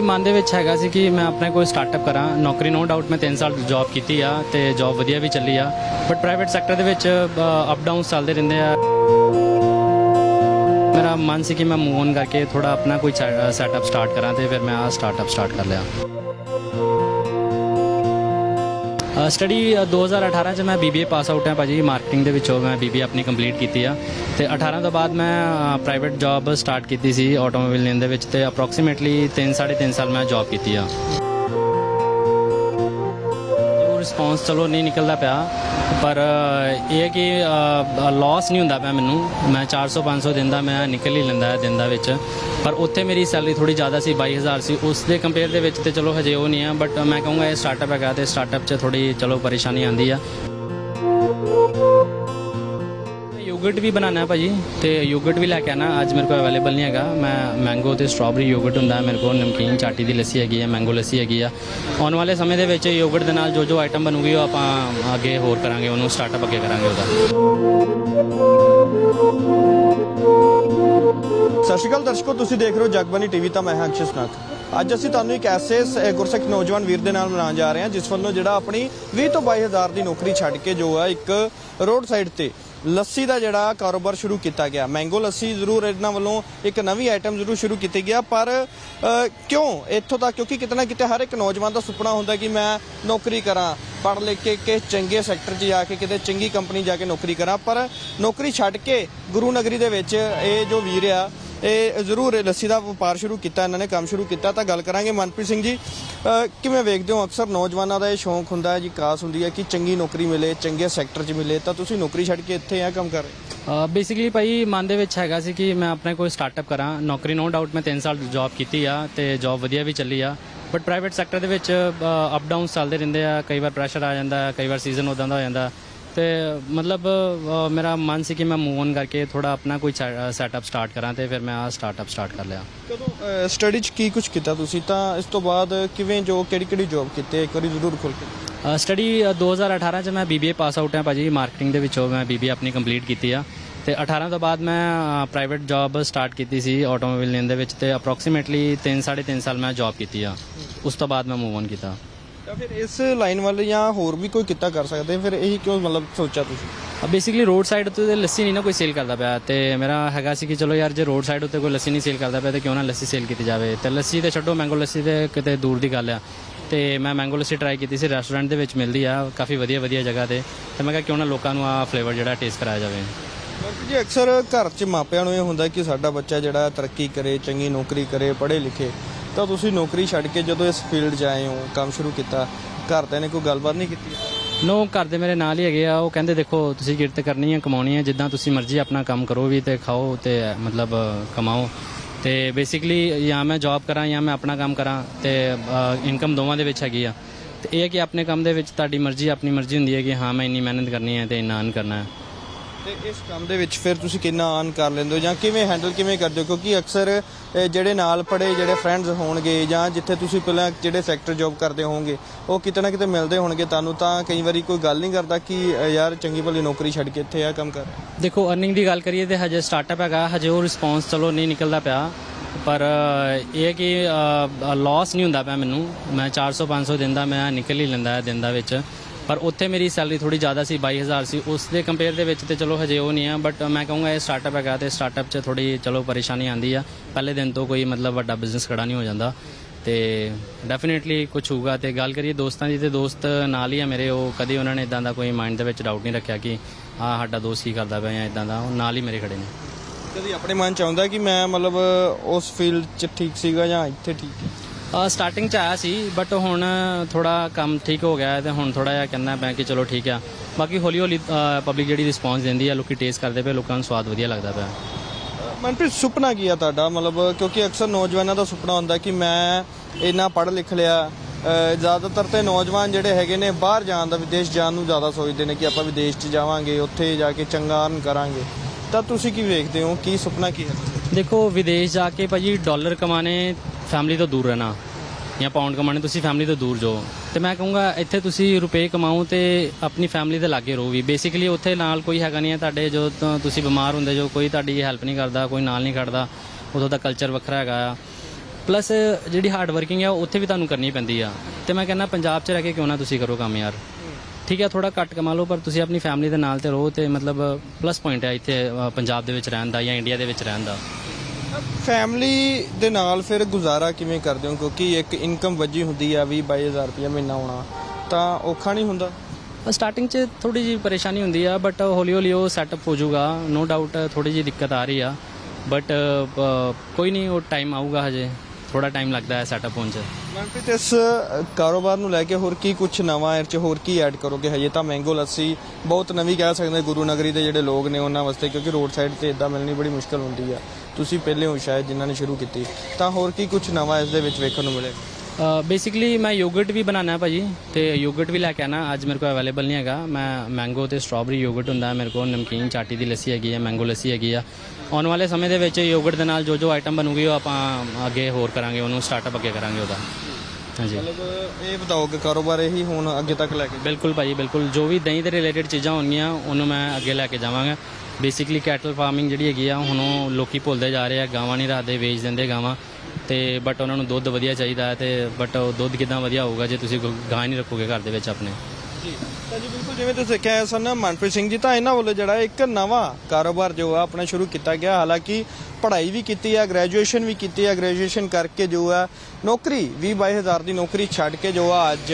ਮਨ ਦੇ ਵਿੱਚ ਹੈਗਾ ਸੀ ਕਿ ਮੈਂ ਆਪਣੇ ਕੋਈ ਸਟਾਰਟਅਪ ਕਰਾਂ। ਨੌਕਰੀ ਨੋ ਡਾਊਟ ਮੈਂ 3 ਸਾਲ ਜੌਬ ਕੀਤੀ ਆ ਤੇ ਜੌਬ ਵਧੀਆ ਵੀ ਚੱਲੀ ਆ। ਬਟ ਪ੍ਰਾਈਵੇਟ ਸੈਕਟਰ ਦੇ ਵਿੱਚ ਅਪ ਡਾਊਨ ਚੱਲਦੇ ਰਹਿੰਦੇ ਆ। ਮੇਰਾ ਮਨ ਸੀ ਕਿ ਮੈਂ ਮੂਵ ਕਰਕੇ ਥੋੜਾ ਆਪਣਾ ਕੋਈ ਸੈਟਅਪ ਸਟਾਰਟ ਕਰਾਂ ਤੇ ਫਿਰ ਮੈਂ ਆ ਸਟਾਰਟਅਪ ਸਟਾਰਟ ਕਰ ਲਿਆ। ਸਟੱਡੀ 2018 ਚ ਮੈਂ BBA ਪਾਸ ਆਊਟ ਹਾਂ ਭਾਜੀ। ਮਾਰਕੀਟਿੰਗ ਦੇ ਵਿੱਚੋਂ ਮੈਂ BBA ਆਪਣੀ ਕੰਪਲੀਟ ਕੀਤੀ ਆ। ਤੇ 18 ਤੋਂ ਬਾਅਦ ਮੈਂ ਪ੍ਰਾਈਵੇਟ ਜੌਬ ਸਟਾਰਟ ਕੀਤੀ ਸੀ ਆਟੋਮੋਬਾਈਲ ਲੇਨ ਦੇ ਵਿੱਚ ਤੇ ਅਪਰੋਕਸੀਮੇਟਲੀ 3 3.5 ਸਾਲ ਮੈਂ ਜੌਬ ਕੀਤੀ ਆ। ਰਿਸਪੌਂਸ ਚਲੋ ਨਹੀਂ ਨਿਕਲਦਾ ਪਿਆ। ਪਰ ਇਹ ਹੈ ਕਿ ਲਾਸ ਨਹੀਂ ਹੁੰਦਾ ਪਿਆ ਮੈਨੂੰ। ਮੈਂ 400 500 ਦਿਨ ਦਾ ਮੈਂ ਨਿਕਲ ਹੀ ਲੈਂਦਾ ਦਿਨ ਦਾ ਵਿੱਚ। ਪਰ ਉੱਥੇ ਮੇਰੀ ਸੈਲਰੀ ਥੋੜੀ ਜ਼ਿਆਦਾ ਸੀ 22000 ਸੀ। ਉਸ ਦੇ ਕੰਪੇਅਰ ਦੇ ਵਿੱਚ ਤੇ ਚਲੋ ਹਜੇ ਉਹ ਨਹੀਂ ਆ ਬਟ ਮੈਂ ਕਹੂੰਗਾ ਇਹ ਸਟਾਰਟਅਪ ਹੈਗਾ ਤੇ ਸਟਾਰਟਅਪ 'ਚ ਥੋੜੀ ਚਲੋ ਪਰੇਸ਼ਾਨੀ ਆਉਂਦੀ ਆ। ਯੋਗਰਟ ਵੀ ਬਣਾਉਣਾ ਹੈ ਭਾਜੀ ਤੇ ਯੋਗਰਟ ਵੀ ਲੈ ਕੇ ਆਣਾ ਅੱਜ ਮੇਰੇ ਕੋਲ ਅਵੇਲੇਬਲ ਨਹੀਂ ਹੈਗਾ। ਮੈਂ ਮੈਂਗੋ ਤੇ ਸਟ੍ਰਾਬੇਰੀ ਯੋਗਰਟ ਹੁੰਦਾ ਹੈ। ਮੇਰੇ ਕੋਲ ਨਮਕੀਨ ਚਾਟੀ ਦੀ ਲੱਸੀ ਹੈਗੀ ਹੈ ਮੈਂਗੋ ਲੱਸੀ ਹੈਗੀ ਆ। ਆਉਣ ਵਾਲੇ ਸਮੇਂ ਦੇ ਵਿੱਚ ਯੋਗਰਟ ਦੇ ਨਾਲ ਜੋ ਜੋ ਆਈਟਮ ਬਣੂਗੀ ਉਹ ਆਪਾਂ ਅੱਗੇ ਹੋਰ ਕਰਾਂਗੇ। ਉਹਨੂੰ ਸਟਾਰਟਅਪ ਅੱਗੇ ਕਰਾਂਗੇ ਉਹਦਾ। ਸਤਿ ਸ਼੍ਰੀ ਅਕਾਲ ਦਰਸ਼ਕੋ, ਤੁਸੀਂ ਦੇਖ ਰਹੇ ਹੋ ਜਗਬਾਨੀ ਟੀਵੀ, ਤਾਂ ਮੈਂ ਹਾਂ ਅੰਸ਼ਿਸ਼ ਨਾਥ। ਅੱਜ ਅਸੀਂ ਤੁਹਾਨੂੰ ਇੱਕ ਐਸੇ ਗੁਰਸਿੱਖ ਨੌਜਵਾਨ ਵੀਰ ਦੇ ਨਾਲ ਮਿਲਾਉਣ ਜਾ ਰਹੇ ਹਾਂ, ਜਿਸ ਵੱਲੋਂ ਜਿਹੜਾ ਆਪਣੀ 20 ਤੋਂ 22 ਹਜ਼ਾਰ ਦੀ ਨੌਕਰੀ ਛੱਡ ਕੇ ਜੋ ਆ ਇੱਕ ਰੋਡ ਸਾਈਡ ਤੇ ਲੱਸੀ ਦਾ ਜਿਹੜਾ ਕਾਰੋਬਾਰ ਸ਼ੁਰੂ ਕੀਤਾ ਗਿਆ। ਮੈਂਗੋ ਲੱਸੀ ਜ਼ਰੂਰ ਇਹਨਾਂ ਵੱਲੋਂ ਇੱਕ ਨਵੀਂ ਆਈਟਮ ਜ਼ਰੂਰ ਸ਼ੁਰੂ ਕੀਤੀ ਗਿਆ ਪਰ ਕਿਉਂ ਇੱਥੋਂ ਤੱਕ? ਕਿਉਂਕਿ ਕਿਤੇ ਨਾ ਕਿਤੇ ਹਰ ਇੱਕ ਨੌਜਵਾਨ ਦਾ ਸੁਪਨਾ ਹੁੰਦਾ ਕਿ ਮੈਂ ਨੌਕਰੀ ਕਰਾਂ, ਪੜ੍ਹ ਲਿਖ ਕੇ ਕਿਸੇ ਚੰਗੇ ਸੈਕਟਰ 'ਚ ਜਾ ਕੇ, ਕਿਤੇ ਚੰਗੀ ਕੰਪਨੀ ਜਾ ਕੇ ਨੌਕਰੀ ਕਰਾਂ। ਪਰ ਨੌਕਰੀ ਛੱਡ ਕੇ ਗੁਰੂ ਨਗਰੀ ਦੇ ਵਿੱਚ ਇਹ ਜੋ ਵੀਰ ਆ ਇਹ ਜ਼ਰੂਰ ਇਹ ਲੱਸੀ ਦਾ ਵਪਾਰ ਸ਼ੁਰੂ ਕੀਤਾ, ਇਹਨਾਂ ਨੇ ਕੰਮ ਸ਼ੁਰੂ ਕੀਤਾ, ਤਾਂ ਗੱਲ ਕਰਾਂਗੇ ਮਨਪ੍ਰੀਤ ਸਿੰਘ ਜੀ। ਕਿਵੇਂ ਵੇਖਦੇ ਹੋ ਅਕਸਰ ਨੌਜਵਾਨਾਂ ਦਾ ਇਹ ਸ਼ੌਂਕ ਹੁੰਦਾ ਹੈ, ਜੀ ਕਾਸ ਹੁੰਦੀ ਹੈ ਕਿ ਚੰਗੀ ਨੌਕਰੀ ਮਿਲੇ, ਚੰਗੇ ਸੈਕਟਰ 'ਚ ਮਿਲੇ, ਤਾਂ ਤੁਸੀਂ ਨੌਕਰੀ ਛੱਡ ਕੇ ਇੱਥੇ ਆ ਕੰਮ ਕਰ ਰਹੇ ਬੇਸਿਕਲੀ ਭਾਈ ਮਨ ਦੇ ਵਿੱਚ ਹੈਗਾ ਸੀ ਕਿ ਮੈਂ ਆਪਣੇ ਕੋਈ ਸਟਾਰਟਅਪ ਕਰਾਂ। ਨੌਕਰੀ ਨੋ ਡਾਊਟ ਮੈਂ 3 ਸਾਲ ਜੌਬ ਕੀਤੀ ਆ ਤੇ ਜੌਬ ਵਧੀਆ ਵੀ ਚੱਲੀ ਆ। ਬਟ ਪ੍ਰਾਈਵੇਟ ਸੈਕਟਰ ਦੇ ਵਿੱਚ ਅਪ ਡਾਊਨ ਚੱਲਦੇ ਰਹਿੰਦੇ ਆ, ਕਈ ਵਾਰ ਪ੍ਰੈਸ਼ਰ ਆ ਜਾਂਦਾ, ਕਈ ਵਾਰ ਸੀਜ਼ਨ ਉਦਾਂ ਦਾ ਹੋ ਜਾਂਦਾ। ਤੇ ਮਤਲਬ ਅ, ਮੇਰਾ ਮਨ ਸੀ ਕਿ ਮੈਂ ਮੂਵ ਔਨ ਕਰਕੇ ਥੋੜਾ ਆਪਣਾ ਕੋਈ ਸੈਟਅਪ ਸਟਾਰਟ ਕਰਾਂ ਤੇ ਫਿਰ ਮੈਂ ਆ ਸਟਾਰਟਅਪ ਸਟਾਰਟ ਕਰ ਲਿਆ। ਕਦੋਂ ਸਟੱਡੀ 'ਚ ਕੀ ਕੁਝ ਕੀਤਾ ਤੁਸੀਂ? ਤਾਂ ਇਸ ਤੋਂ ਬਾਅਦ ਕਿਵੇਂ ਜੋ ਕਿਹੜੀ ਕਿਹੜੀ ਜੌਬ ਕੀਤੀ ਇੱਕ ਵਾਰੀ ਜ਼ਰੂਰ ਖੋਲ ਕੇ। ਸਟੱਡੀ 2018 ਚ ਮੈਂ BBA ਪਾਸ ਆਊਟ ਹਾਂ ਭਾਜੀ ਮਾਰਕੀਟਿੰਗ ਦੇ ਵਿੱਚੋਂ ਮੈਂ BBA ਆਪਣੀ ਕੰਪਲੀਟ ਕੀਤੀ ਆ। ਤੇ 18 ਤੋਂ ਬਾਅਦ ਮੈਂ ਪ੍ਰਾਈਵੇਟ ਜੌਬ ਸਟਾਰਟ ਕੀਤੀ ਸੀ ਆਟੋਮੋਬਾਈਲ ਲੇਨ ਦੇ ਵਿੱਚ ਤੇ ਅਪਰੋਕਸੀਮੇਟਲੀ 3 3.5 ਸਾਲ ਮੈਂ ਜੌਬ ਕੀਤੀ ਆ। ਉਸ ਤੋਂ ਬਾਅਦ ਮੈਂ ਮੂਵ ਔਨ ਕੀਤਾ। ਤਾਂ ਫਿਰ ਇਸ ਲਾਈਨ ਵੱਲ ਜਾਂ ਹੋਰ ਵੀ ਕੋਈ ਕਿੱਤਾ ਕਰ ਸਕਦੇ? ਫਿਰ ਇਹੀ ਕਿਉਂ ਮਤਲਬ ਸੋਚਿਆ ਤੁਸੀਂ? ਬੇਸਿਕਲੀ ਰੋਡ ਸਾਈਡ ਉੱਤੇ ਤੇ ਲੱਸੀ ਨਹੀਂ ਨਾ ਕੋਈ ਸੇਲ ਕਰਦਾ ਪਿਆ ਤੇ ਮੇਰਾ ਹੈਗਾ ਸੀ ਕਿ ਚਲੋ ਯਾਰ ਜੇ ਰੋਡ ਸਾਈਡ ਉੱਤੇ ਕੋਈ ਲੱਸੀ ਨਹੀਂ ਸੇਲ ਕਰਦਾ ਪਿਆ ਤੇ ਕਿਉਂ ਨਾ ਲੱਸੀ ਸੇਲ ਕੀਤੀ ਜਾਵੇ? ਤੇ ਲੱਸੀ ਤੇ ਛੱਡੋ ਮੈਂਗੋ ਲੱਸੀ ਤੇ ਕਿਤੇ ਦੂਰ ਦੀ ਗੱਲ ਆ। ਤੇ ਮੈਂ ਮੈਂਗੋ ਲੱਸੀ ਟਰਾਈ ਕੀਤੀ ਸੀ ਰੈਸਟੋਰੈਂਟ ਦੇ ਵਿੱਚ ਮਿਲਦੀ ਆ ਕਾਫੀ ਵਧੀਆ ਵਧੀਆ ਜਗ੍ਹਾ ਤੇ। ਤੇ ਮੈਂ ਕਿਹਾ ਕਿਉਂ ਨਾ ਲੋਕਾਂ ਨੂੰ ਆ ਫਲੇਵਰ ਜਿਹੜਾ ਟੇਸਟ ਕਰਾਇਆ ਜਾਵੇ। ਕਿਉਂਕਿ ਜੀ ਅਕਸਰ ਘਰ 'ਚ ਮਾਪਿਆਂ ਨੂੰ ਇਹ ਹੁੰਦਾ ਕਿ ਸਾਡਾ ਬੱਚਾ ਜਿਹੜਾ ਤਰੱਕੀ ਕਰੇ ਚੰਗੀ ਨੌਕਰੀ ਕਰੇ ਪੜ੍ਹੇ ਲਿਖੇ ਤਾਂ ਤੁਸੀਂ ਨੌਕਰੀ ਛੱਡ ਕੇ ਜਦੋਂ ਇਸ ਫੀਲਡ 'ਚ ਆਏ ਹੋ, ਕੰਮ ਸ਼ੁਰੂ ਕੀਤਾ ਘਰਦਿਆਂ ਨੇ ਕੋਈ ਗੱਲਬਾਤ ਨਹੀਂ ਕੀਤੀ? ਨੋ, ਘਰ ਦੇ ਮੇਰੇ ਨਾਲ ਹੀ ਹੈਗੇ ਆ। ਉਹ ਕਹਿੰਦੇ, ਦੇਖੋ, ਤੁਸੀਂ ਕਿਰਤ ਕਰਨੀ ਹੈ ਕਮਾਉਣੀ ਹੈ ਜਿੱਦਾਂ ਤੁਸੀਂ ਮਰਜ਼ੀ ਆਪਣਾ ਕੰਮ ਕਰੋ ਵੀ ਤੇ ਖਾਓ ਤੇ, ਮਤਲਬ, ਕਮਾਓ। ਤੇ ਬੇਸਿਕਲੀ ਜਾਂ ਮੈਂ ਜੌਬ ਕਰਾਂ ਜਾਂ ਮੈਂ ਆਪਣਾ ਕੰਮ ਕਰਾਂ ਤੇ ਇਨਕਮ ਦੋਵਾਂ ਦੇ ਵਿੱਚ ਹੈਗੀ ਆ। ਤੇ ਇਹ ਹੈ ਕਿ ਆਪਣੇ ਕੰਮ ਦੇ ਵਿੱਚ ਤੁਹਾਡੀ ਮਰਜ਼ੀ, ਆਪਣੀ ਮਰਜ਼ੀ ਹੁੰਦੀ ਹੈ ਕਿ ਹਾਂ, ਮੈਂ ਇੰਨੀ ਮਿਹਨਤ ਕਰਨੀ ਹੈ ਤੇ ਇੰਨਾ ਅਨ ਕਰਨਾ ਹੈ। ਤੇ ਇਸ ਕੰਮ ਦੇ ਵਿੱਚ ਫਿਰ ਤੁਸੀਂ ਕਿੰਨਾ ਆਨ ਕਰ ਲੈਂਦੇ ਹੋ ਜਾਂ ਕਿਵੇਂ ਹੈਂਡਲ ਕਿਵੇਂ ਕਰਦੇ ਹੋ? ਕਿਉਂਕਿ ਅਕਸਰ ਇਹ ਜਿਹੜੇ ਨਾਲ ਪੜੇ ਜਿਹੜੇ ਫਰੈਂਡਸ ਹੋਣਗੇ ਜਾਂ ਜਿੱਥੇ ਤੁਸੀਂ ਪਹਿਲਾਂ ਜਿਹੜੇ ਸੈਕਟਰ ਜੌਬ ਕਰਦੇ ਹੋਵੋਗੇ ਉਹ ਕਿਤੇ ਨਾ ਕਿਤੇ ਮਿਲਦੇ ਹੋਣਗੇ ਤੁਹਾਨੂੰ ਤਾਂ ਕਈ ਵਾਰੀ ਕੋਈ ਗੱਲ ਨਹੀਂ ਕਰਦਾ ਕਿ ਅ, ਯਾਰ ਚੰਗੀ ਭਲੀ ਨੌਕਰੀ ਛੱਡ ਕੇ ਇੱਥੇ ਆ ਕੰਮ ਕਰ। ਦੇਖੋ ਅਰਨਿੰਗ ਦੀ ਗੱਲ ਕਰੀਏ ਤੇ ਹਜੇ ਸਟਾਰਟਅਪ ਹੈਗਾ ਹਜੇ ਉਹ ਰਿਸਪੌਂਸ ਚਲੋ ਨਹੀਂ ਨਿਕਲਦਾ ਪਿਆ। ਪਰ ਅ, ਇਹ ਹੈ ਕਿ ਲਾਸ ਨਹੀਂ ਹੁੰਦਾ ਪਿਆ ਮੈਨੂੰ। ਮੈਂ 400 500 ਦਿਨ ਦਾ ਮੈਂ ਨਿਕਲ ਹੀ ਲੈਂਦਾ ਦਿਨ ਦਾ ਵਿੱਚ। ਪਰ ਉੱਥੇ ਮੇਰੀ ਸੈਲਰੀ ਥੋੜੀ ਜ਼ਿਆਦਾ ਸੀ 22000 ਸੀ। ਉਸ ਦੇ ਕੰਪੇਅਰ ਦੇ ਵਿੱਚ ਤੇ ਚਲੋ ਹਜੇ ਉਹ ਨਹੀਂ ਆ ਬਟ ਮੈਂ ਕਹੂੰਗਾ ਇਹ ਸਟਾਰਟਅਪ ਹੈਗਾ ਤੇ ਸਟਾਰਟਅਪ 'ਚ ਥੋੜੀ ਚਲੋ ਪਰੇਸ਼ਾਨੀ ਆਂਦੀ ਆ। ਪਹਿਲੇ ਦਿਨ ਤੋਂ ਕੋਈ ਮਤਲਬ ਵੱਡਾ ਬਿਜ਼ਨਸ ਖੜਾ ਨਹੀਂ ਹੋ ਜਾਂਦਾ। ਤੇ ਡੈਫੀਨਿਟਲੀ ਕੁਝ ਹੋਊਗਾ। ਤੇ ਗੱਲ ਕਰੀਏ ਦੋਸਤਾਂ ਦੀ, ਤੇ ਦੋਸਤ ਨਾਲ ਹੀ ਆ ਮੇਰੇ। ਉਹ ਕਦੇ ਉਹਨਾਂ ਨੇ ਇਦਾਂ ਦਾ ਕੋਈ ਮਾਈਂਡ ਦੇ ਵਿੱਚ ਡਾਊਟ ਨਹੀਂ ਰੱਖਿਆ ਕਿ ਆ ਸਾਡਾ ਦੋਸਤ ਕੀ ਕਰਦਾ ਪਿਆ ਜਾਂ ਇਦਾਂ ਦਾ। ਉਹ ਨਾਲ ਹੀ ਮੇਰੇ ਖੜੇ ਨੇ। ਕਦੀ ਆਪਣੇ ਮਨ ਚ ਆਉਂਦਾ ਕਿ ਮੈਂ ਮਤਲਬ ਉਸ ਫੀਲਡ 'ਚ ਠੀਕ ਸੀਗਾ ਜਾਂ ਇੱਥੇ ਠੀਕ ਸਟਾਰਟਿੰਗ ਚ ਆਇਆ ਸੀ ਬਟ ਹੁਣ ਥੋੜਾ ਕੰਮ ਠੀਕ ਹੋ ਗਿਆ ਹੈ ਤੇ ਹੁਣ ਥੋੜਾ ਜਿਹਾ ਕਹਿੰਦਾ ਪਿਆ ਕਿ ਚਲੋ ਠੀਕ ਆ। ਬਾਕੀ ਹੌਲੀ ਹੌਲੀ ਪਬਲਿਕ ਜਿਹੜੀ ਰਿਸਪੌਂਸ ਦਿੰਦੀ ਆ ਲੋਕੀ ਟੇਸਟ ਕਰਦੇ ਪਏ ਲੋਕਾਂ ਨੂੰ ਸਵਾਦ ਵਧੀਆ ਲੱਗਦਾ ਪਿਆ। ਮਨਪ੍ਰੀਤ ਸੁਪਨਾ ਕੀ ਆ ਤੁਹਾਡਾ? ਮਤਲਬ ਕਿਉਂਕਿ ਅਕਸਰ ਨੌਜਵਾਨਾਂ ਦਾ ਸੁਪਨਾ ਹੁੰਦਾ ਕਿ ਮੈਂ ਇੰਨਾ ਪੜ੍ਹ ਲਿਖ ਲਿਆ। ਜ਼ਿਆਦਾਤਰ ਤੇ ਨੌਜਵਾਨ ਜਿਹੜੇ ਹੈਗੇ ਨੇ ਬਾਹਰ ਜਾਣ ਦਾ ਵਿਦੇਸ਼ ਜਾਣ ਨੂੰ ਜ਼ਿਆਦਾ ਸੋਚਦੇ ਨੇ ਕਿ ਆਪਾਂ ਵਿਦੇਸ਼ 'ਚ ਜਾਵਾਂਗੇ ਉੱਥੇ ਜਾ ਕੇ ਚੰਗਾ ਅਰਨ ਕਰਾਂਗੇ। ਤਾਂ ਤੁਸੀਂ ਕੀ ਵੇਖਦੇ ਹੋ? ਕੀ ਸੁਪਨਾ ਕੀ ਹੈ? ਦੇਖੋ ਵਿਦੇਸ਼ ਜਾ ਕੇ ਭਾਜੀ ਡਾਲਰ ਕਮਾਣੇ ਫੈਮਿਲੀ ਤੋਂ ਦੂਰ ਰਹਿਣਾ। ਜਾਂ ਪਾਉਂਡ ਕਮਾਣੇ ਤੁਸੀਂ ਫੈਮਿਲੀ ਤੋਂ ਦੂਰ ਜਾਓ। ਤੇ ਮੈਂ ਕਹੂੰਗਾ, ਇੱਥੇ ਤੁਸੀਂ ਰੁਪਏ ਕਮਾਓ ਤੇ ਆਪਣੀ ਫੈਮਿਲੀ ਦੇ ਲਾਗੇ ਰਹੋ ਵੀ। ਬੇਸਿਕਲੀ ਉੱਥੇ ਨਾਲ ਕੋਈ ਹੈਗਾ ਨਹੀਂ ਹੈ ਤੁਹਾਡੇ ਜੋ ਤੁਸੀਂ ਬਿਮਾਰ ਹੁੰਦੇ ਜੋ ਕੋਈ ਤੁਹਾਡੀ ਹੈਲਪ ਨਹੀਂ ਕਰਦਾ, ਕੋਈ ਨਾਲ ਨਹੀਂ ਖੜਦਾ, ਉਦੋਂ ਦਾ ਕਲਚਰ ਵੱਖਰਾ ਹੈਗਾ ਆ। ਪਲੱਸ ਜਿਹੜੀ ਹਾਰਡ ਵਰਕਿੰਗ ਆ, ਉੱਥੇ ਵੀ ਤੁਹਾਨੂੰ ਕਰਨੀ ਪੈਂਦੀ ਆ। ਤੇ ਮੈਂ ਕਹਿੰਦਾ, ਪੰਜਾਬ 'ਚ ਰਹਿ ਕੇ ਕਿਉਂ ਨਾ ਤੁਸੀਂ ਕਰੋ ਕੰਮ ਯਾਰ। ਠੀਕ ਹੈ ਥੋੜਾ ਘੱਟ ਕਮਾ ਲਓ, ਪਰ ਤੁਸੀਂ ਆਪਣੀ ਫੈਮਿਲੀ ਦੇ ਨਾਲ ਤੇ ਰਹੋ ਤੇ ਮਤਲਬ ਪਲੱਸ ਪੁਆਇੰਟ ਹੈ ਇੱਥੇ ਪੰਜਾਬ ਦੇ ਵਿੱਚ ਰਹਿਣ ਦਾ ਜਾਂ ਇੰਡੀਆ ਦੇ ਵਿੱਚ ਰਹਿਣ ਦਾ। ਫੈਮਿਲੀ ਦੇ ਨਾਲ ਫਿਰ ਗੁਜ਼ਾਰਾ ਕਿਵੇਂ ਕਰਦੇ ਹੋ? ਕਿਉਂਕਿ ਇੱਕ ਇਨਕਮ ਵੱਜੀ ਹੁੰਦੀ ਆ 20 22000 ਰੁਪਏ ਮਹੀਨਾ ਆਉਣਾ ਤਾਂ ਔਖਾ ਨਹੀਂ ਹੁੰਦਾ? ਸਟਾਰਟਿੰਗ 'ਚ ਥੋੜੀ ਜਿਹੀ ਪਰੇਸ਼ਾਨੀ ਹੁੰਦੀ ਆ ਬਟ ਹੌਲੀ ਹੌਲੀ ਉਹ ਸੈਟਅਪ ਹੋ ਜਾਊਗਾ। ਨੋ ਡਾਊਟ ਥੋੜੀ ਜਿਹੀ ਦਿੱਕਤ ਆ ਰਹੀ ਆ ਬਟ ਕੋਈ ਨਹੀਂ ਉਹ ਟਾਈਮ ਆਊਗਾ ਹਜੇ। ਥੋੜਾ ਟਾਈਮ ਲੱਗਦਾ ਹੈ ਸੈਟਅਪ ਹੋਣ 'ਚ। ਮਨਪ੍ਰੀਤ ਇਸ ਕਾਰੋਬਾਰ ਨੂੰ ਲੈ ਕੇ ਹੋਰ ਕੀ ਕੁਝ ਨਵਾਂ ਇਹ ਚ ਹੋਰ ਕੀ ਐਡ ਕਰੋਗੇ? ਹਜੇ ਤਾਂ ਮੈਂਗੋ ਲੱਸੀ ਬਹੁਤ ਨਵੀਂ ਕਹਿ ਸਕਦੇ ਗੁਰੂ ਨਗਰੀ ਦੇ ਜਿਹੜੇ ਲੋਕ ਨੇ ਉਹਨਾਂ ਵਾਸਤੇ ਕਿਉਂਕਿ ਰੋਡ ਸਾਈਡ ਤੇ ਇਦਾਂ ਮਿਲਣੀ ਬੜੀ ਮੁਸ਼ਕਲ ਹੁੰਦੀ ਆ। ਤੁਸੀਂ ਪਹਿਲੇ ਹੋ ਸ਼ਾਇਦ ਜਿਨ੍ਹਾਂ ਨੇ ਸ਼ੁਰੂ ਕੀਤੀ, ਤਾਂ ਹੋਰ ਕੀ ਕੁਝ ਨਵਾਂ ਇਸ ਦੇ ਵਿੱਚ ਵੇਖਣ ਨੂੰ ਮਿਲੇ ਬੇਸਿਕਲੀ ਮੈਂ ਯੋਗਰਟ ਵੀ ਬਣਾਉਣਾ ਹੈ ਭਾਜੀ, ਤੇ ਯੋਗਰਟ ਵੀ ਲੈ ਕੇ ਆਣਾ ਅੱਜ ਮੇਰੇ ਕੋਲ ਅਵੇਲੇਬਲ ਨਹੀਂ ਹੈਗਾ। ਮੈਂ ਮੈਂਗੋ ਤੇ ਸਟ੍ਰਾਬੇਰੀ ਯੋਗਰਟ ਹੁੰਦਾ, ਮੇਰੇ ਕੋਲ ਨਮਕੀਨ ਚਾਟੀ ਦੀ ਲੱਸੀ ਹੈਗੀ ਹੈ ਮੈਂਗੋ ਲੱਸੀ ਹੈਗੀ ਆ। ਆਉਣ ਵਾਲੇ ਸਮੇਂ ਦੇ ਵਿੱਚ ਯੋਗਰਟ ਦੇ ਨਾਲ ਜੋ ਜੋ ਆਈਟਮ ਬਣੂਗੀ, ਉਹ ਆਪਾਂ ਅੱਗੇ ਹੋਰ ਕਰਾਂਗੇ, ਉਹਨੂੰ ਸਟਾਰਟਅਪ ਅੱਗੇ ਕਰਾਂਗੇ ਉਹਦਾ। ਹਾਂਜੀ। ਮਤਲਬ ਇਹ ਬਤਾਓ ਕਿ ਕਾਰੋਬਾਰ ਇਹੀ ਹੁਣ ਅੱਗੇ ਤੱਕ ਲੈ ਕੇ ਬਿਲਕੁਲ ਭਾਜੀ ਬਿਲਕੁਲ। ਜੋ ਵੀ ਦਹੀਂ ਦੇ ਰਿਲੇਟਡ ਚੀਜ਼ਾਂ ਹੋਣਗੀਆਂ ਉਹਨੂੰ ਮੈਂ ਅੱਗੇ ਲੈ ਕੇ ਜਾਵਾਂਗਾ। ਬੇਸਿਕਲੀ ਕੈਟਲ ਫਾਰਮਿੰਗ ਜਿਹੜੀ ਹੈਗੀ ਆ ਹੁਣ ਉਹ ਲੋਕੀ ਭੁੱਲਦੇ ਜਾ ਰਹੇ ਆ। ਗਾਵਾਂ ਨਹੀਂ ਰੱਖਦੇ ਵੇਚ ਦਿੰਦੇ ਗਾਵਾਂ। ਤੇ ਬਟ ਉਹਨਾਂ ਨੂੰ ਦੁੱਧ ਵਧੀਆ ਚਾਹੀਦਾ ਹੈ ਤੇ ਬਟ ਉਹ ਦੁੱਧ ਕਿਦਾਂ ਵਧੀਆ ਹੋਊਗਾ ਜੇ ਤੁਸੀਂ ਗੋ- ਨਹੀਂ ਰੱਖੋਗੇ ਘਰ ਦੇ ਵਿੱਚ ਆਪਣੇ। ਜੀ। ਤਾਂ ਜੀ, ਬਿਲਕੁਲ ਜਿਵੇਂ ਤੁਸੀਂ ਕਿਹਾ ਸਨ, ਮਨਪ੍ਰੀਤ ਸਿੰਘ ਜੀ, ਤਾਂ ਇਹਨਾਂ ਵੱਲੋਂ ਜਿਹੜਾ ਇੱਕ ਨਵਾਂ ਕਾਰੋਬਾਰ ਜੋ ਆ ਆਪਣਾ ਸ਼ੁਰੂ ਕੀਤਾ ਗਿਆ। ਹਾਲਾਂਕਿ ਪੜ੍ਹਾਈ ਵੀ ਕੀਤੀ ਹੈ ਗ੍ਰੈਜੂਏਸ਼ਨ ਵੀ ਕੀਤੀ ਹੈ ਗ੍ਰੈਜੂਏਸ਼ਨ ਕਰਕੇ ਜੋ ਆ, ਨੌਕਰੀ 20 22000 ਦੀ ਨੌਕਰੀ ਛੱਡ ਕੇ ਜੋ ਆ ਅੱਜ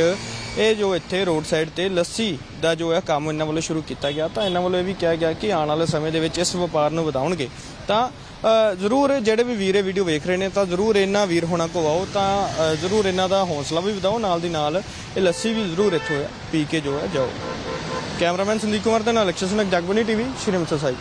ਇਹ ਜੋ ਇੱਥੇ ਰੋਡ ਸਾਈਡ ਤੇ ਲੱਸੀ ਦਾ ਜੋ ਹੈ ਕੰਮ ਇਹਨਾਂ ਵੱਲੋਂ ਸ਼ੁਰੂ ਕੀਤਾ ਗਿਆ। ਤਾਂ ਇਹਨਾਂ ਵੱਲੋਂ ਇਹ ਵੀ ਕਿਹਾ ਗਿਆ ਕਿ ਆਉਣ ਵਾਲੇ ਸਮੇਂ ਦੇ ਵਿੱਚ ਇਸ ਵਪਾਰ ਨੂੰ ਵਧਾਉਣਗੇ। ਤਾਂ ਜ਼ਰੂਰ ਜਿਹੜੇ ਵੀ ਵੀਰੇ ਵੀਡੀਓ ਵੇਖ ਰਹੇ ਨੇ ਤਾਂ ਜ਼ਰੂਰ ਇਹਨਾਂ ਵੀਰ ਹੋਣਾ ਕੋ ਆਓ ਤਾਂ ਜ਼ਰੂਰ ਇਹਨਾਂ ਦਾ ਹੌਸਲਾ ਵੀ ਵਧਾਓ, ਨਾਲ ਦੀ ਨਾਲ ਇਹ ਲੱਸੀ ਵੀ ਜ਼ਰੂਰ ਇੱਥੋਂ ਆ ਪੀ ਕੇ ਜੋ ਹੈ ਜਾਓ। ਕੈਮਰਾਮੈਨ ਸੰਦੀਪ ਕੁਮਾਰ ਦੇ ਨਾਲ ਅਕਸ਼ਰ ਸਿੰਘ ਜਗਬਨੀ ਟੀਵੀ, ਸ਼੍ਰੀ ਅੰਮ੍ਰਿਤਸਰ ਸਾਹਿਬ।